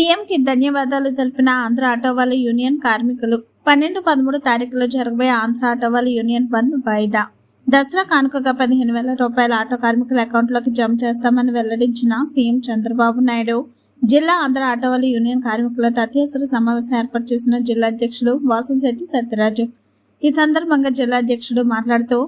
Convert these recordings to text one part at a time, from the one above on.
సీఎంకి ధన్యవాదాలు తెలిపిన ఆంధ్ర ఆటోవాల యూనియన్ కార్మికులు పన్నెండు పదమూడు తారీఖులో జరగబోయే ఆంధ్ర ఆటోవాల యూనియన్ బంద్ వాయిదా. దసరా కానుకగా పదిహేను వేల రూపాయల ఆటో కార్మికుల అకౌంట్లోకి జమ చేస్తామని వెల్లడించిన సీఎం చంద్రబాబు నాయుడు జిల్లా ఆంధ్ర ఆటోవాల యూనియన్ కార్మికులతో అత్యవసర సమావేశం ఏర్పాటు చేసిన జిల్లా అధ్యక్షుడు వాసుశెట్టి సత్యరాజు. ఈ సందర్భంగా జిల్లా అధ్యక్షుడు మాట్లాడుతూ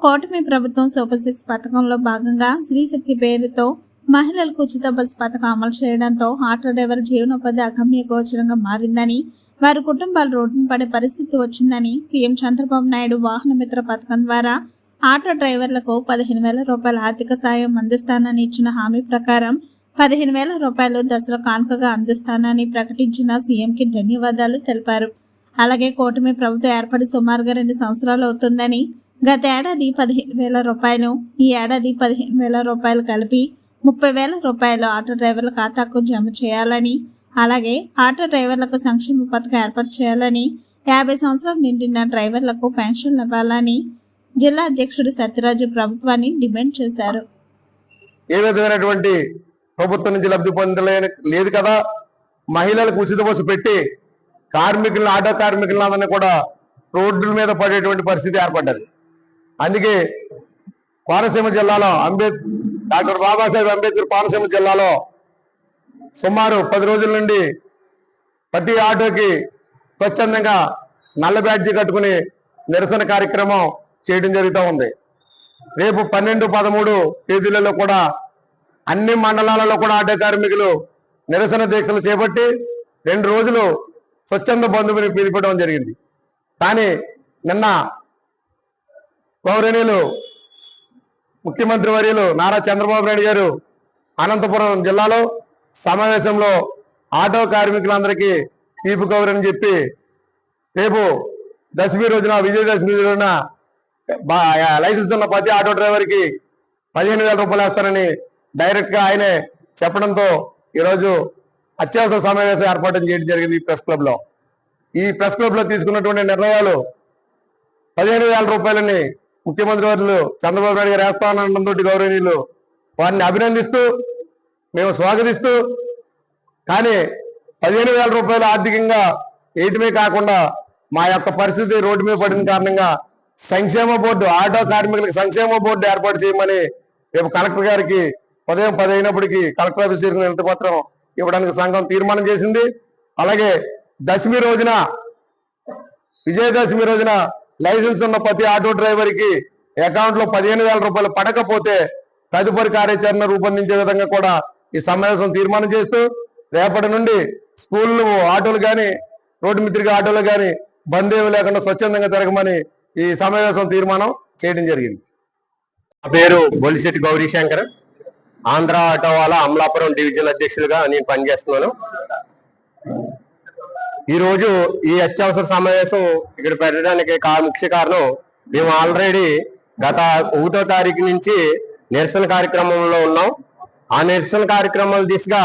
కూటమి ప్రభుత్వం సూపర్ సిక్స్ పథకంలో భాగంగా శ్రీశక్తి పేరుతో మహిళలకు ఉచిత బస్సు పథకం అమలు చేయడంతో ఆటో డ్రైవర్ జీవనోపాధి అగమ్య గోచరంగా మారిందని వారి కుటుంబాలు రోడ్డున పడే పరిస్థితి వచ్చిందని సీఎం చంద్రబాబు నాయుడు వాహన మిత్ర పథకం ద్వారా ఆటో డ్రైవర్లకు పదిహేను వేల రూపాయల ఆర్థిక సాయం అందిస్తానని ఇచ్చిన హామీ ప్రకారం పదిహేను వేల రూపాయలు దసరా కానుకగా అందిస్తానని ప్రకటించిన సీఎంకి ధన్యవాదాలు తెలిపారు. అలాగే కూటమి ప్రభుత్వం ఏర్పడి సుమారుగా రెండు సంవత్సరాలు అవుతుందని గత ఏడాది పదిహేను వేల రూపాయలు ఈ ఏడాది పదిహేను వేల రూపాయలు కలిపి ముప్పై వేల రూపాయలు ఆటో డ్రైవర్ల ఖాతాకు జమ చేయాలని అలాగే ఆటో డ్రైవర్లకు సంక్షేమ పథకం ఏర్పాటు చేయాలని యాభై సంవత్సరాలు నిండిన డ్రైవర్లకు పెన్షన్లు ఇవ్వాలని జిల్లా అధ్యక్షుడు సత్యరాజు ప్రభుత్వాన్ని డిమాండ్ చేశారు. ఏ విధమైనటువంటి ప్రభుత్వం నుంచి లబ్ధి పొందలేని లేదు కదా. మహిళలకు ఉచిత బస్సు పెట్టి కార్మికులను ఆటో కార్మికులందరినీ కూడా రోడ్ల మీద పడేటువంటి పరిస్థితి ఏర్పడ్డది. అందుకే కోనసీమ జిల్లాలో అంబేద్ డాక్టర్ బాబాసాహెబ్ అంబేద్కర్ కోనసీమ జిల్లాలో సుమారు పది రోజుల నుండి ప్రతి ఆటోకి స్వచ్ఛందంగా నల్ల బ్యాడ్జీ కట్టుకుని నిరసన కార్యక్రమం చేయడం జరుగుతూ ఉంది. రేపు పన్నెండు పదమూడు తేదీలలో కూడా అన్ని మండలాలలో కూడా ఆటో కార్మికులు నిరసన దీక్షలు చేపట్టి రెండు రోజులు స్వచ్ఛంద బంధువుని పిలిపడం జరిగింది. కానీ నిన్న గౌరవనీయులు ముఖ్యమంత్రి వర్యులు నారా చంద్రబాబు నాయుడు గారు అనంతపురం జిల్లాలో సమావేశంలో ఆటో కార్మికులందరికీ తీపు కౌరని చెప్పి రేపు దశమి రోజున విజయదశమి రోజున లైసెన్స్ ఉన్న ప్రతి ఆటో డ్రైవర్కి పదిహేను వేల రూపాయలు వేస్తానని డైరెక్ట్గా ఆయనే చెప్పడంతో ఈరోజు అత్యవసర సమావేశం ఏర్పాటు చేయడం జరిగింది ఈ ప్రెస్ క్లబ్లో. ఈ ప్రెస్ క్లబ్లో తీసుకున్నటువంటి నిర్ణయాలు పదిహేను వేల రూపాయలని ముఖ్యమంత్రి వారు చంద్రబాబు నాయుడు గారు వేస్తానడంతో గౌరవనీయులు వారిని అభినందిస్తూ మేము స్వాగతిస్తూ కానీ పదిహేను వేల రూపాయలు ఆర్థికంగా వేయటమే కాకుండా మా యొక్క పరిస్థితి రోడ్డు మీద పడిన కారణంగా సంక్షేమ బోర్డు ఆటో కార్మికులకు సంక్షేమ బోర్డు ఏర్పాటు చేయమని రేపు కలెక్టర్ గారికి ఉదయం పది అయినప్పటికీ కలెక్టర్ ఆఫీస్ చేరిన వినతి పత్రం ఇవ్వడానికి సంఘం తీర్మానం చేసింది. అలాగే దశమి రోజున విజయదశమి రోజున లైసెన్స్ ఉన్న ప్రతి ఆటో డ్రైవర్కి అకౌంట్లో పదిహేను వేల రూపాయలు పడకపోతే తదుపరి కార్యాచరణ రూపొందించే విధంగా కూడా ఈ సమావేశం తీర్మానం చేస్తూ రేపటి నుండి స్కూళ్ళు ఆటోలు కానీ రోడ్డు మిత్రిక ఆటోలు కానీ బంద్ లేకుండా స్వచ్ఛందంగా తిరగమని ఈ సమావేశం తీర్మానం చేయడం జరిగింది. నా పేరు బొలిశెట్టి గౌరీశంకర్. ఆంధ్ర ఆటో వాళ్ళ అమలాపురం డివిజన్ అధ్యక్షులుగా నేను పనిచేస్తున్నాను. ఈ రోజు ఈ అత్యవసర సమావేశం ఇక్కడ పెట్టడానికి కా- ముఖ్య కారణం మేము ఆల్రెడీ గత ఒకటో తారీఖు నుంచి నిరసన కార్యక్రమంలో ఉన్నాం. ఆ నిరసన కార్యక్రమాల దిశగా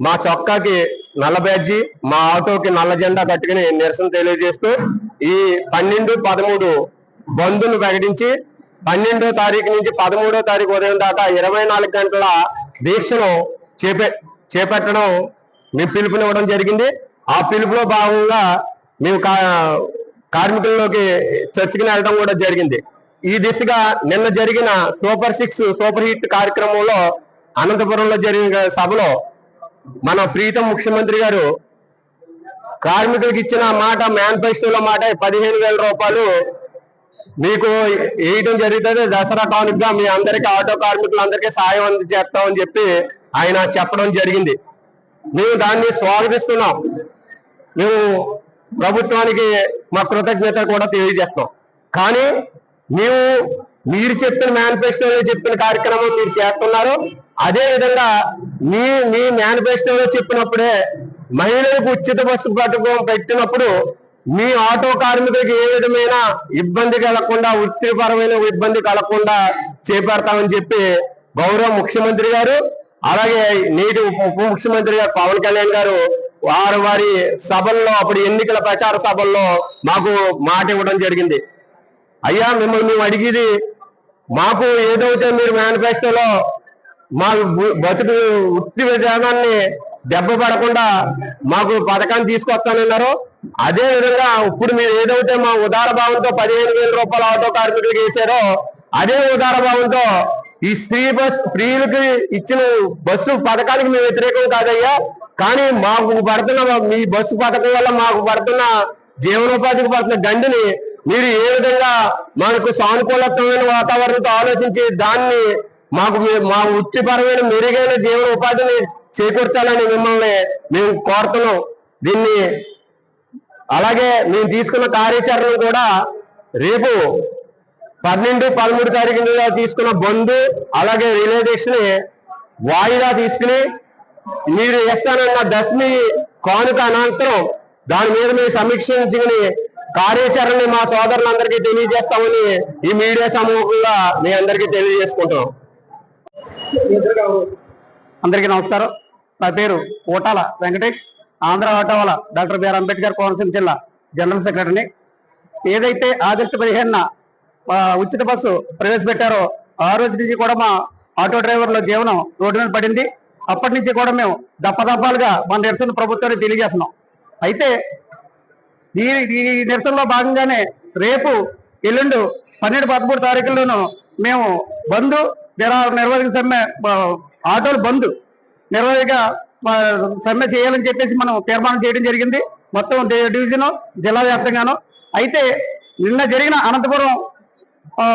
మా చొక్కాకి నల్ల బ్యాడ్జి మా ఆటోకి నల్ల జెండా కట్టుకుని నిరసన తెలియజేస్తూ ఈ పన్నెండు పదమూడు బంధును ప్రకటించి పన్నెండో తారీఖు నుంచి పదమూడో తారీఖు ఉదయం దాకా ఇరవై నాలుగు గంటల దీక్షను చేపే చేపట్టడం మీ పిలుపునివ్వడం జరిగింది. ఆ పిలుపులో భాగంగా మేము కా- కార్మికుల్లోకి చర్చకి వెళ్ళడం కూడా జరిగింది. ఈ దిశగా నిన్న జరిగిన సూపర్ సిక్స్ సూపర్ హిట్ కార్యక్రమంలో అనంతపురంలో జరిగిన సభలో మన ప్రీతం ముఖ్యమంత్రి గారు కార్మికులకు ఇచ్చిన మాట మేనిఫెస్టోలో మాట పదిహేను వేల రూపాయలు మీకు వేయడం జరుగుతుంది. దసరా కానుకగా మీ అందరికి ఆటో కార్మికులందరికీ సాయం అందజేస్తామని చెప్పి ఆయన చెప్పడం జరిగింది. మేము దాన్ని స్వాగతిస్తున్నాం. మేము ప్రభుత్వానికి మా కృతజ్ఞత కూడా తెలియజేస్తాం కానీ మేము మీరు చెప్పిన మేనిఫెస్టోలో చెప్పిన కార్యక్రమం మీరు చేస్తున్నారు. అదే విధంగా మీ మీ మేనిఫెస్టోలో చెప్పినప్పుడే మహిళలకు ఉచిత బస్సు పథకం పెట్టినప్పుడు మీ ఆటో కార్మికులకు ఏ విధమైన ఇబ్బంది కలగకుండా వృత్తిపరమైన ఇబ్బంది కలగకుండా చేపడతామని చెప్పి గౌరవ ముఖ్యమంత్రి గారు అలాగే నేటి ఉప ముఖ్యమంత్రి గారు పవన్ కళ్యాణ్ గారు వారు వారి సభల్లో అప్పుడు ఎన్నికల ప్రచార సభల్లో మాకు మాట ఇవ్వడం జరిగింది. అయ్యా మిమ్మల్ని మేము అడిగేది మాకు ఏదైతే మీరు మేనిఫెస్టోలో మా బతుకు వృత్తి విధానాన్ని దెబ్బ పడకుండా మాకు పథకాన్ని తీసుకొస్తానన్నారు. అదే విధంగా ఇప్పుడు మీరు ఏదైతే మా ఉదార భావంతో పదిహేను వేల రూపాయల ఆటో కార్మికులకు వేశారో అదే ఉదార భావంతో ఈ స్త్రీ బస్ స్త్రీలకి ఇచ్చిన బస్సు పథకానికి మేము వ్యతిరేకం కాదయ్యా. కానీ మాకు పడుతున్న మీ బస్సు పథకం వల్ల మాకు పడుతున్న జీవనోపాధికి పడుతున్న గండిని మీరు ఏ విధంగా మనకు సానుకూలతమైన వాతావరణంతో ఆలోచించి దాన్ని మాకు మా వృత్తిపరమైన మెరుగైన జీవన ఉపాధిని చేకూర్చాలని మిమ్మల్ని మేము కోరుతున్నాం. దీన్ని అలాగే మేము తీసుకున్న కార్యాచరణ కూడా రేపు పన్నెండు పదమూడు తారీఖున తీసుకున్న బంధు అలాగే రిలే దీక్షని వాయిదా తీసుకుని మీరు వేస్తానన్న దశమి కానుక అనంతరం దాని మీద మేము సమీక్షించుకుని కార్యాచరణని మా సోదరులందరికీ తెలియజేస్తామని ఈ మీడియా సమూహంగా మీ అందరికీ తెలియజేసుకుంటున్నాం. అందరికీ నమస్కారం. నా పేరు ఓటాల వెంకటేష్. ఆంధ్ర ఆటోవాల డాక్టర్ బిఆర్ అంబేద్కర్ కోనసీమ జిల్లా జనరల్ సెక్రటరీని ఏదైతే ఆగస్టు పదిహేనున ఉచిత బస్సు ప్రవేశపెట్టారో ఆ రోజు నుంచి కూడా మా ఆటో డ్రైవర్ల జీవనం రోడ్డు మీద పడింది. అప్పటి నుంచి కూడా మేము దప్పదప్పాలుగా మన నిరసన ప్రభుత్వాన్ని తెలియజేస్తున్నాం. అయితే ఈ ఈ నిరసనలో భాగంగానే రేపు ఎల్లుండు పన్నెండు పదమూడు తారీఖుల్లోనూ మేము బంధు నిరా- సమ్మె ఆటోలు బంధు నిర్వహిక సమ్మె చేయాలని చెప్పేసి మనం తీర్మానం చేయడం జరిగింది. మొత్తం డి- డివిజన్ జిల్లా వ్యాప్తంగాను. అయితే నిన్న జరిగిన అనంతపురం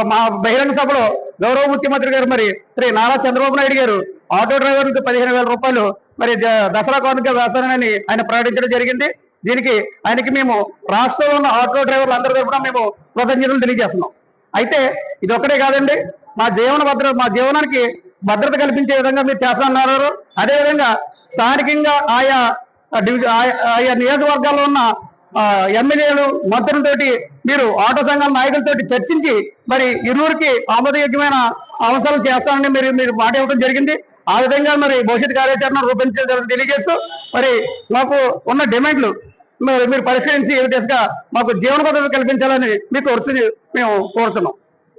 మా బహిరంగ సభలో గౌరవ ముఖ్యమంత్రి గారు మరి శ్రీ నారా చంద్రబాబు నాయుడు గారు ఆటో డ్రైవర్లకు పదిహేను వేల రూపాయలు మరి ద- దసరా కానుక వేస్తానని ఆయన ప్రకటించడం జరిగింది. దీనికి ఆయనకి మేము రాష్ట్రంలో ఉన్న ఆటో డ్రైవర్లు అందరి తరఫున మేము కృతజ్ఞతలు తెలియజేస్తున్నాం. అయితే ఇది ఒక్కటే కాదండి మా జీవన భద్రత మా జీవనానికి భద్రత కల్పించే విధంగా మీరు చేస్తున్నారు అదేవిధంగా స్థానికంగా ఆయా డివిజన్ ఆయా- ఆయా నియోజకవర్గాల్లో ఉన్న ఎమ్మెల్యేలు మంత్రులతోటి మీరు ఆటో సంఘాల నాయకులతోటి చర్చించి మరి ఇరువురికి ఆమోదయోగ్యమైన అవసరం చేస్తానని మీరు మీరు మాట ఇవ్వడం జరిగింది. ఆ విధంగా మరి భవిష్యత్ కార్యాచరణ రూపొందించడం తెలియజేస్తూ మరి మాకు ఉన్న డిమాండ్లు మరి మీరు పరిష్కరించి ఏ దిశగా మాకు జీవన భద్రత కల్పించాలని మీకు వచ్చి మేము కోరుతున్నాం.